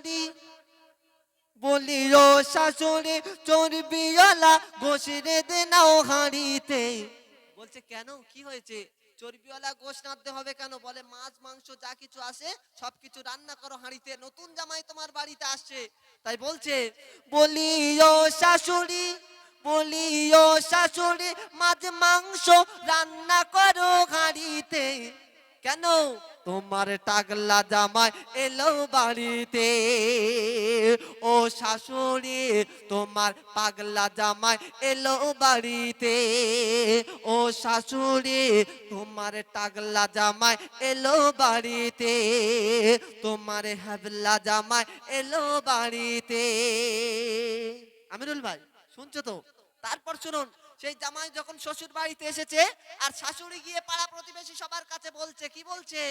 শাশুড়ি। বলি ও শাশুড়ি চর্বিওয়ালা গোসরে দে নাও হাঁড়িতে। বলছে, কেন? কি হয়েছে? চর্বিওয়ালা গোশ রাঁধতে হবে কেন? বলে, মাছ, মাংস, যা কিছু আসে, সবকিছু রান্না করো হাঁড়িতে। নতুন জামাই তোমার বাড়িতে আসছে। তাই বলছে বলি ও শাশুড়ি বলি ও শাশুড়ি, মাছ, মাংস রান্না করো হাঁড়িতে। কেন? তোমার টাগলা জামাই এলো বাড়িতে। ও শাশুড়ি, তোমার পাগলা জামাই এলো বাড়িতে। ও শাশুড়ি, তোমার টাগলা জামাই এলো বাড়িতে। তোমার হাবলা জামাই এলো বাড়িতে। আমিরুল ভাই, শুনছো তো? তারপর শুনুন সেই জামাই যখন শ্বশুর বাড়িতে এসেছে আর শাশুড়ি গিয়ে পাড়া প্রতিবেশী সবার কাছে বলছে, কি বলছে?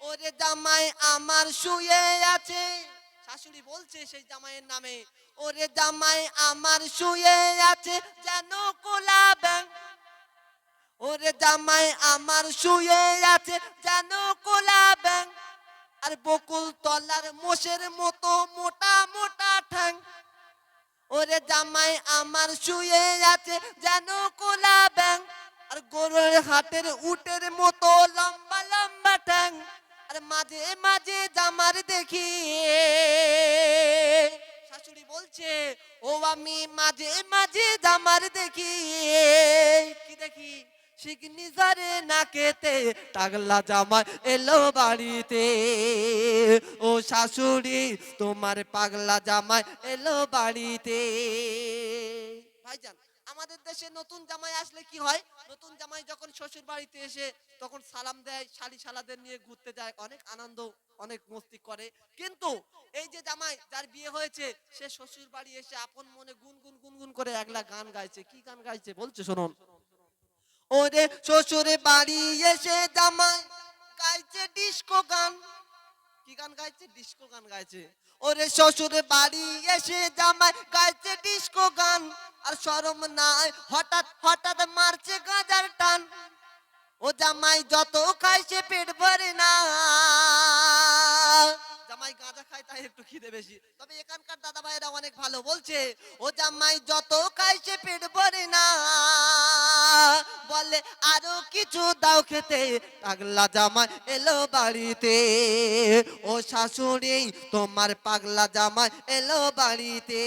ওরে জামাই আমার শুয়ে আছে। শাশুড়ি বলছে সেই জামাইয়ের নামে, ওরে জামাই আমার শুয়ে আছে, যেন কোলা ব্যাং ওরে জামাই আমার শুয়ে আছে, যেন কোলা ব্যাং আর বকুল তলার মোষের মতো মোটা মোটা ওরে জামাই আমার শুয়ে আছে যেন কোলা ব্যাং আর গরুর হাটের উটের মতো লম্বা লম্বা ট্যাং আর মাঝে মাঝে জামার দেখি। শাশুড়ি বলছে, ও আমি মাঝে মাঝে জামার দেখি। কি দেখি? সিগনিজারে নাকেতে টাগলা জামা এলো বাড়িতে। ও শাশুড়ি, তোমার পাগলা জামাই এলো বাড়িতে। ভাইজান, আমাদের দেশে নতুন জামাই আসলে কি হয়? নতুন জামাই যখন শ্বশুর বাড়িতে এসে তখন সালাম দেয়, শালি শালাদের নিয়ে ঘুরতে যায়, অনেক আনন্দ, অনেক মস্তি করে। কিন্তু এই যে জামাই যার বিয়ে হয়েছে, সে শ্বশুর বাড়ি এসে আপন মনে গুনগুন গুনগুন করে একলা গান গাইছে। কি গান গাইছে বলছে শুনুন। ওরে শ্বশুরে বাড়ি এসে জামাই গাইছে ডিস্কো গান। কি গান গাইছে? ডিস্কো গান গাইছে। ওরে শ্বশুরে বাড়ি এসে জামাই গাইছে ডিস্কো গান। আর শরম নাই, হঠাৎ হঠাৎ মারছে গাজার টান। ও জামাই যত খাইছে পেট ভরে না। জামাই গাঁজা খায়, তাই একটু খিদে বেশি। তবে এখানকার দাদা ভাইয়েরা অনেক ভালো, বলছে, ও জামাই, যত খাইছে পেট ভরে না। বলে, আরও কিছু দাও খেতে। পাগলা জামাই এলো বাড়িতে। ও শাশুড়ি, তোমার পাগলা জামাই এলো বাড়িতে।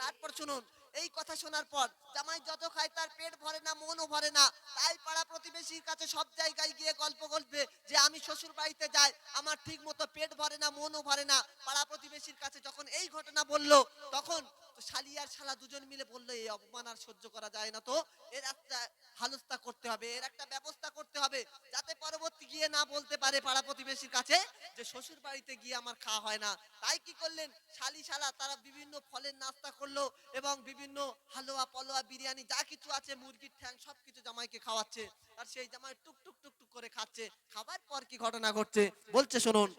তারপর শুনুন এই কথা শোনার পর জামাই যত খায় তার পেট ভরে না, মনও ভরে না। তাই পাড়া প্রতিবেশীর কাছে সব জায়গায় গিয়ে গল্প করবে যে, আমি শ্বশুর বাড়িতে যাই, আমার ঠিক মতো পেট ভরে না, মনও ভরে না। পাড়া প্রতিবেশীর কাছে যখন এই ঘটনা বলল, তখন শালি আর শালা দুজন মিলে বলল, এই অপমান আর সহ্য করা যায় না তো। এর একটা হালস্তা করতে হবে, এর একটা ব্যবস্থা করতে হবে, যাতে পরবর্তী গিয়ে না বলতে পারে পাড়া প্রতিবেশীর কাছে যে শ্বশুর বাড়িতে গিয়ে আমার খাওয়া হয় না। তাই কি করলেন? শালি শালা তারা বিভিন্ন ফলের নাস্তা করল এবং বিভিন্ন হালুয়া পলোয়া, বিরিয়ানি, যা কিছু আছে, মুরগির ঠ্যাং, সবকিছু জামাইকে খাওয়াচ্ছে। আর সেই জামাই টুক টুক টুক টুক করে খাচ্ছে। খাবার পর কি ঘটনা ঘটছে? বলছে, শুনুন,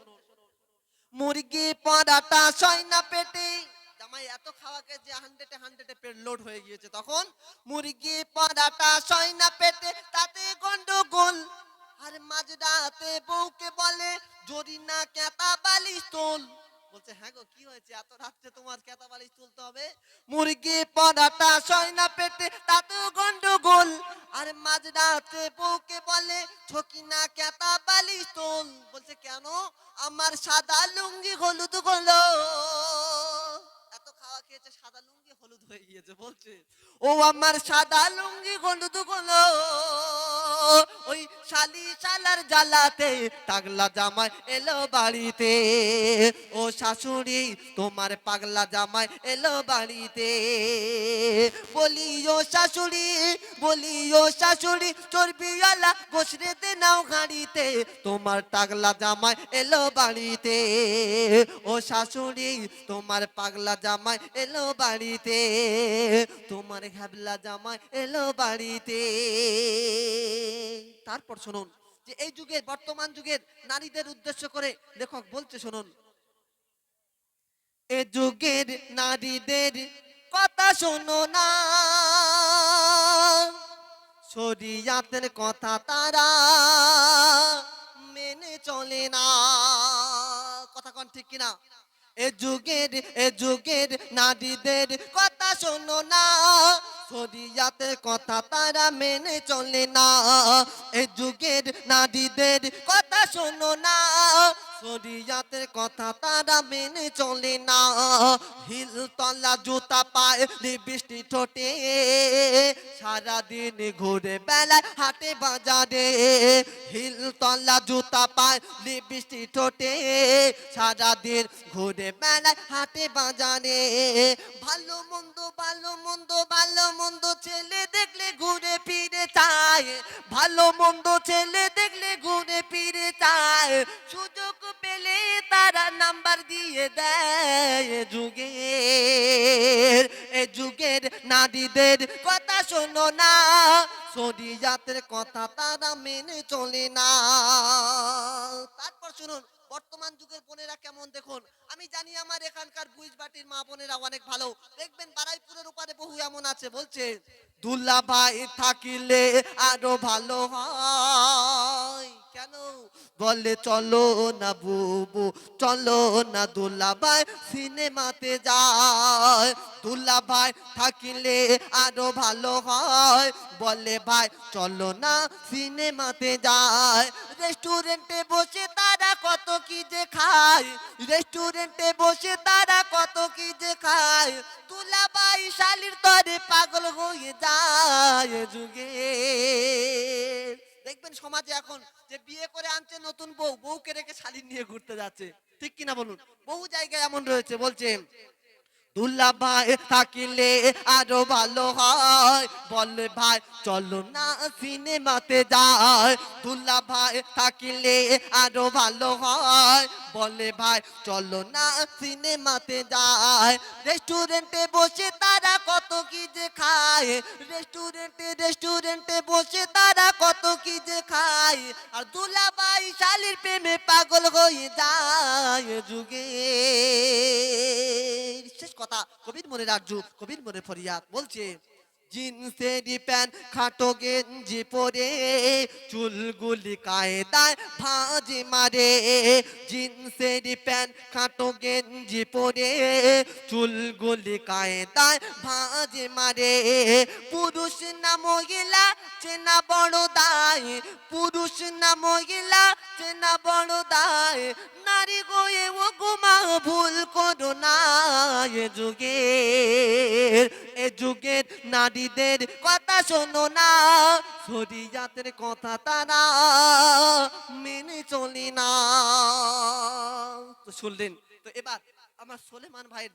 মুরগি পরাটা সয়না পেটে জামাই এত খাওয়াকে যে হান্ড্রেডে হান্ড্রেডে পেট লোড হয়ে গিয়েছে। তখন মুরগি পরাটা সয়না পেটে তাতে গন্ডগোল। আর মাঝরাতে বউকে বলে জরি না কেতা বালিশ তোল। বলছে হ্যাঁ গো, কি হয়েছে? এত রাত্রে তোমার কেতা বালিশ তুলতে হবে? মুরগি সয়না তাতেও গন্ডগোল। আর মাঝরাতে বউকে বলে ঠকি না কেতা বালিশ তোল। বলছে, কেন? আমার সাদা লুঙ্গি হলুদ হলো ও আমার সাদা লুঙ্গি গন্ধ হলো ওই শালি শালার জ্বালাতে টাগলা জামাই এলো বাড়িতে। ও শাশুড়ি, তোমার পাগলা জামাই এলো বাড়িতে। বলি ও শাশুড়ি বলি ও শাশুড়ি, চর্বিওয়ালা গোসরে দে নাও গাড়িতে তোমার টাগলা জামাই এলো বাড়িতে। ও শাশুড়ি, তোমার পাগলা জামাই এলো বাড়িতে। তোমার ঘাবলা জামাই এলো বাড়িতে। তারপর শুনুন যে এই যুগের, বর্তমান যুগের নারীদের উদ্দেশ্য করে লেখক বলছে, শুনুন। এ যুগের নারীদের কথা শোনো না। শরিয়াতের কথা তারা মেনে চলে না। কথা কন ঠিক কিনা? এ যুগের এ যুগের নারীদের কথা শোনো না। শরিয়াতের কথা তারা মেনে চলে না। এ যুগের নারীদের কথা শোনো না। শরিয়াতের কথা তারা মেনে চলে না। হিল তলা জুতা পায় লিপস্টি ঠোঁটে। সারাদিন ঘুরে বেলায় হাটে বাজারে। হিল তলা জুতা পায় লিপস্টি ঠোঁটে। সারাদিন ঘুরে বেলায় হাটে বাজারে। ভালো মন্দ ভালো মন্দ ভালো মন্দ ছেলে দেখলে ঘুরে ফিরে চায়। ভালো মন্দ ছেলে দেখলে ঘুরে ফিরে চায়। সুযোগ পেলে তারা নাম্বার দিয়ে দেয় যুগের, এ যুগের নারীদের কথা শোনো না। শরিয়াতের কথা তারা মেনে চলে না। তারপর শুনুন, বর্তমান যুগের বোনেরা কেমন দেখুন? আমি জানি আমার এখানকার বুইজ বাটির মা বোনেরা অনেক ভালো। দেখবেন বারাইপুরের উপরে বহু এমন আছে, বলছে দুল্লা ভাই থাকিলে আরও ভালো হয়। কেন? বলে, চলো না বুবু, চলো না দুল্লা ভাই সিনেমাতে যায়। দুল্লা ভাই থাকিলে আরও ভালো হয়। বলে, ভাই, চলো না সিনেমাতে যায়। রেস্টুরেন্টে বসে তারা কত কি যে খায়। রেস্টুরেন্টে বসে তারা কত কি যে খায়। তুলা বাই শালির তরে পাগল হয়ে যায় যুগে। দেখবেন সমাজে এখন যে বিয়ে করে আনছে নতুন বউ, বউকে রেখে শালীন নিয়ে ঘুরতে যাচ্ছে। ঠিক কিনা বলুন? বহু জায়গায় এমন রয়েছে বলছে দুল্লা ভাই থাকিলে আরও ভালো হয়। বলে ভাই, চলো না সিনেমাতে যায় দুল্লা ভাই থাকিলে আরও ভালো হয়। বলে ভাই, চলো না সিনেমাতে যায় রেস্টুরেন্টে বসে তারা কত কি যে খায়। রেস্টুরেন্টে রেস্টুরেন্টে বসে তারা কত কি যে খায়। আর দুলা ভাই শালির প্রেমে পাগল হয়ে যায় যুগে। কথা কবির মনে রাখজু কবির মনে ফরিয়াদ বলছে। জিন্সের প্যান্ট খাটো গেঞ্জি পরে, চুলগুলি কায়দায় ভাজি মারে। জিন্সের প্যান্ট খাটো গেঞ্জি পরে, চুলগুলি কায়দায় ভাজি মারে। পুরুষ না মহিলা, চেনা বড় দায়। পুরুষ না মহিলা, চেনা বড় দায়। নারী গোয়ে ও গুমা ভুল করো না যুগের। এ যুগের নারীদের কথা শোনো না। শরিয়াতের কথা তারা মেনে চলি না। তো শুনলেন, তো এবার আমার সোলেমান ভাইয়ের